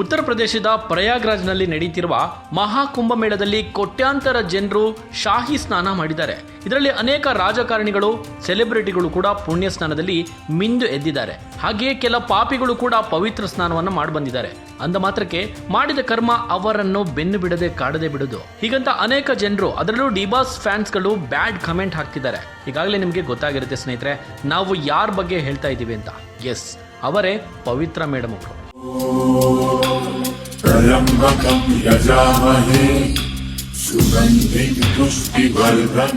ಉತ್ತರ ಪ್ರದೇಶದ ಪ್ರಯಾಗ್ರಾಜ್ನಲ್ಲಿ ನಡೆಯುತ್ತಿರುವ ಮಹಾಕುಂಭಮೇಳದಲ್ಲಿ ಕೋಟ್ಯಾಂತರ ಜನರು ಶಾಹಿ ಸ್ನಾನ ಮಾಡಿದ್ದಾರೆ. ಇದರಲ್ಲಿ ಅನೇಕ ರಾಜಕಾರಣಿಗಳು, ಸೆಲೆಬ್ರಿಟಿಗಳು ಕೂಡ ಪುಣ್ಯ ಸ್ನಾನದಲ್ಲಿ ಮಿಂದು ಎದ್ದಿದ್ದಾರೆ. ಹಾಗೆಯೇ ಕೆಲ ಪಾಪಿಗಳು ಕೂಡ ಪವಿತ್ರ ಸ್ನಾನವನ್ನು ಮಾಡಿ ಬಂದಿದ್ದಾರೆ ಅಂದ ಮಾತ್ರಕ್ಕೆ ಮಾಡಿದ ಕರ್ಮ ಅವರನ್ನು ಬೆನ್ನು ಬಿಡದೆ ಕಾಡದೆ ಬಿಡುದು ಹೀಗಂತ ಅನೇಕ ಜನರು ಅದರಲ್ಲೂ ಡಿಬಾಸ್ ಫ್ಯಾನ್ಸ್ಗಳು ಬ್ಯಾಡ್ ಕಮೆಂಟ್ ಹಾಕ್ತಿದ್ದಾರೆ. ಈಗಾಗಲೇ ನಿಮಗೆ ಗೊತ್ತಾಗಿರುತ್ತೆ ಸ್ನೇಹಿತರೆ, ನಾವು ಯಾರ ಬಗ್ಗೆ ಹೇಳ್ತಾ ಇದ್ದೀವಿ ಅಂತ. ಎಸ್, ಅವರೇ ಪವಿತ್ರ ಮೇಡಮ್ ಅವರು. त्र्यम्बकं यजामहे सुगन्धिपुष्टिवर्धन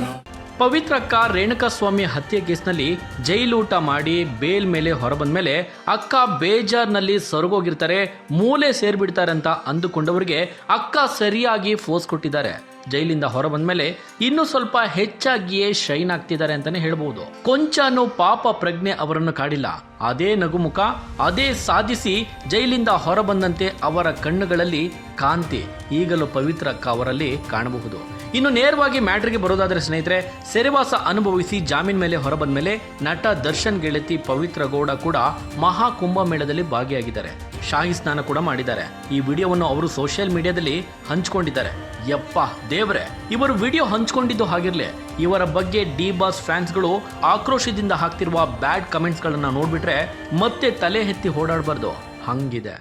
ಪವಿತ್ರಕ್ಕ ರೇಣುಕಾಸ್ವಾಮಿ ಹತ್ಯೆ ಕೇಸ್ನಲ್ಲಿ ಜೈಲೂಟ ಮಾಡಿ ಬೇಲ್ ಮೇಲೆ ಹೊರಬಂದ ಮೇಲೆ ಅಕ್ಕ ಬೇಜಾರ್ನಲ್ಲಿ ಸೊರಗೋಗಿರ್ತಾರೆ ಮೂಲೆ ಸೇರ್ಬಿಡ್ತಾರೆ ಅಂತ ಅಂದುಕೊಂಡವರಿಗೆ ಅಕ್ಕ ಸರಿಯಾಗಿ ಫೋರ್ಸ್ ಕೊಟ್ಟಿದ್ದಾರೆ ಜೈಲಿಂದ ಹೊರಬಂದ ಮೇಲೆ ಇನ್ನೂ ಸ್ವಲ್ಪ ಹೆಚ್ಚಾಗಿಯೇ ಶೈನ್ ಆಗ್ತಿದ್ದಾರೆ ಅಂತಾನೆ ಹೇಳ್ಬೋದು. ಕೊಂಚನೂ ಪಾಪ ಪ್ರಜ್ಞೆ ಅವರನ್ನು ಕಾಡಿಲ್ಲ. ಅದೇ ನಗುಮುಖ, ಅದೇ ಸಾಧಿಸಿ ಜೈಲಿಂದ ಹೊರಬಂದಂತೆ ಅವರ ಕಣ್ಣುಗಳಲ್ಲಿ ಕಾಂತಿ ಈಗಲೂ ಪವಿತ್ರ ಅವರಲ್ಲಿ ಕಾಣಬಹುದು. ಇನ್ನು ನೇರವಾಗಿ ಮ್ಯಾಟ್ರಿಗೆ ಬರೋದಾದರೆ ಸ್ನೇಹಿತರೆ, ಸೆರೆವಾಸ ಅನುಭವಿಸಿ ಜಾಮೀನ್ ಮೇಲೆ ಹೊರಬಂದ ಮೇಲೆ ನಟ ದರ್ಶನ್ ಗೆಳತಿ ಪವಿತ್ರ ಗೌಡ ಕೂಡ ಮಹಾ ಕುಂಭಮೇಳದಲ್ಲಿ ಭಾಗಿಯಾಗಿದ್ದಾರೆ. ಶಾಹಿ ಸ್ನಾನ ಕೂಡ ಮಾಡಿದ್ದಾರೆ. ಈ ವಿಡಿಯೋವನ್ನು ಅವರು ಸೋಷಿಯಲ್ ಮೀಡಿಯಾದಲ್ಲಿ ಹಂಚಿಕೊಂಡಿದ್ದಾರೆ. ಯಪ್ಪ ದೇವ್ರೆ, ಇವರು ವಿಡಿಯೋ ಹಂಚಿಕೊಂಡಿದ್ದು ಹಾಗಿರ್ಲಿ. ಇವರ ಬಗ್ಗೆ ಡಿ ಬಾಸ್ ಫ್ಯಾನ್ಸ್ಗಳು ಆಕ್ರೋಶದಿಂದ ಹಾಕ್ತಿರುವ ಬ್ಯಾಡ್ ಕಮೆಂಟ್ಸ್ಗಳನ್ನ ನೋಡ್ಬಿಟ್ರೆ ಮತ್ತೆ ತಲೆ ಎತ್ತಿ ಓಡಾಡಬಾರ್ದು. ಹಂಗಿದೆ.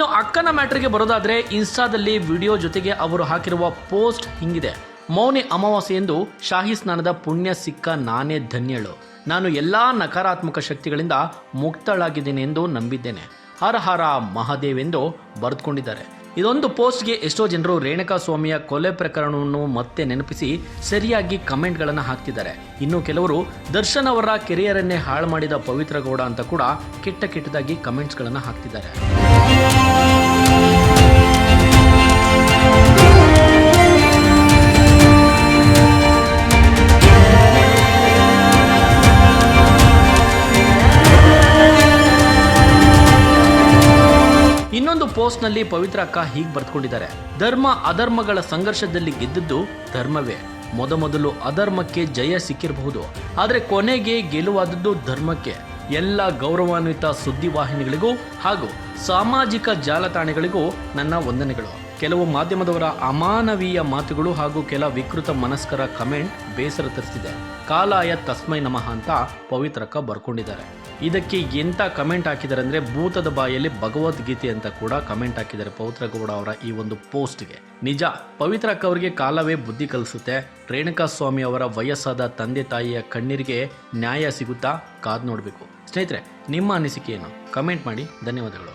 ಇನ್ನು ಅಕ್ಕನ ಮ್ಯಾಟ್ರಿಗೆ ಬರೋದಾದ್ರೆ ಇನ್ಸ್ಟಾದಲ್ಲಿ ವಿಡಿಯೋ ಜೊತೆಗೆ ಅವರು ಹಾಕಿರುವ ಪೋಸ್ಟ್ ಹಿಂಗಿದೆ. ಮೌನಿ ಅಮಾವಾಸ್ಯೆ ಎಂದು ಶಾಹಿ ಸ್ನಾನದ ಪುಣ್ಯ ಸಿಕ್ಕ ನಾನೇ ಧನ್ಯಳು. ನಾನು ಎಲ್ಲಾ ನಕಾರಾತ್ಮಕ ಶಕ್ತಿಗಳಿಂದ ಮುಕ್ತಳಾಗಿದ್ದೇನೆ ಎಂದು ನಂಬಿದ್ದೇನೆ. ಹರ ಹರ ಮಹಾದೇವ್ ಎಂದು ಬರೆದುಕೊಂಡಿದ್ದಾರೆ. ಇದೊಂದು ಪೋಸ್ಟ್ಗೆ ಎಷ್ಟೋ ಜನರು ರೇಣುಕಾ ಸ್ವಾಮಿಯ ಕೊಲೆ ಪ್ರಕರಣವನ್ನು ಮತ್ತೆ ನೆನಪಿಸಿ ಸರಿಯಾಗಿ ಕಮೆಂಟ್ಗಳನ್ನು ಹಾಕ್ತಿದ್ದಾರೆ. ಇನ್ನು ಕೆಲವರು ದರ್ಶನ್ ಅವರ ಕೆರಿಯರನ್ನೇ ಹಾಳು ಮಾಡಿದ ಪವಿತ್ರ ಗೌಡ ಅಂತ ಕೂಡ ಕೆಟ್ಟ ಕೆಟ್ಟದಾಗಿ ಕಮೆಂಟ್ಸ್ಗಳನ್ನು ಹಾಕ್ತಿದ್ದಾರೆ. ಇನ್ನೊಂದು ಪೋಸ್ಟ್ನಲ್ಲಿ ಪವಿತ್ರ ಅಕ್ಕ ಹೀಗೆ ಬರೆದುಕೊಂಡಿದ್ದಾರೆ. ಧರ್ಮ ಅಧರ್ಮಗಳ ಸಂಘರ್ಷದಲ್ಲಿ ಗೆದ್ದದ್ದು ಧರ್ಮವೇ. ಮೊದಮೊದಲು ಅಧರ್ಮಕ್ಕೆ ಜಯ ಸಿಕ್ಕಿರಬಹುದು. ಆದರೆ ಕೊನೆಗೆ ಗೆಲುವಾದದ್ದು ಧರ್ಮಕ್ಕೆ. ಎಲ್ಲ ಗೌರವಾನ್ವಿತ ಸುದ್ದಿವಾಹಿನಿಗಳಿಗೂ ಹಾಗೂ ಸಾಮಾಜಿಕ ಜಾಲತಾಣಗಳಿಗೂ ನನ್ನ ವಂದನೆಗಳು. ಕೆಲವು ಮಾಧ್ಯಮದವರ ಅಮಾನವೀಯ ಮಾತುಗಳು ಹಾಗೂ ಕೆಲ ವಿಕೃತ ಮನಸ್ಕರ ಕಮೆಂಟ್ ಬೇಸರ ತರಿಸಿದೆ. ಕಾಲಾಯ ತಸ್ಮೈ ನಮಃ ಅಂತ ಪವಿತ್ರಕ್ಕ ಬರ್ಕೊಂಡಿದ್ದಾರೆ. ಇದಕ್ಕೆ ಎಂಥ ಕಮೆಂಟ್ ಹಾಕಿದ್ದಾರೆ ಅಂದರೆ ಭೂತದ ಬಾಯಲ್ಲಿ ಭಗವದ್ಗೀತೆ ಅಂತ ಕೂಡ ಕಮೆಂಟ್ ಹಾಕಿದ್ದಾರೆ ಪವಿತ್ರ ಗೌಡ ಅವರ ಈ ಒಂದು ಪೋಸ್ಟ್ಗೆ. ನಿಜ, ಪವಿತ್ರ ಅಕ್ಕ ಅವರಿಗೆ ಕಾಲವೇ ಬುದ್ಧಿ ಕಲಿಸುತ್ತೆ. ರೇಣುಕಾ ಸ್ವಾಮಿ ಅವರ ವಯಸ್ಸಾದ ತಂದೆ ತಾಯಿಯ ಕಣ್ಣೀರಿಗೆ ನ್ಯಾಯ ಸಿಗುತ್ತಾ? ಕಾದ್ ನೋಡಬೇಕು. ಸ್ನೇಹಿತರೆ, ನಿಮ್ಮ ಅನಿಸಿಕೆ ಏನು ಕಮೆಂಟ್ ಮಾಡಿ. ಧನ್ಯವಾದಗಳು.